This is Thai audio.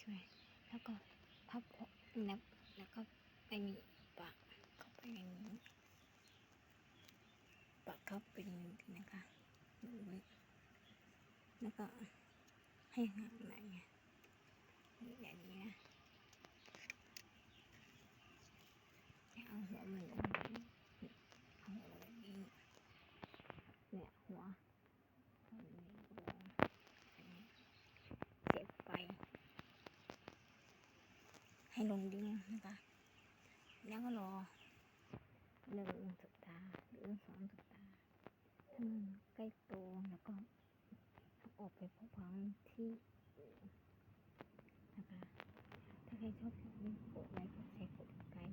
สวยๆแล้วก็พับหัวแล้วแล้วก็ไปมีปากเข้าไปอย่างนี้ปากเข้าไปอย่างนี้นะคะดูไว้แล้วก็ให้ห่างหน่อยนี่แบบนี้นะเอาหัวมันลง ให้ลงดิ่งนะคะแล้วก็รอหนึ่งสัปดาห์หรือสองสัปดาห์ถ้ามันใกล้โตแล้วก็ออกไปพบควางที่นะคะ ถ้าใครชอบแบบนี้กดไลค์กดแชร์กดติดตาม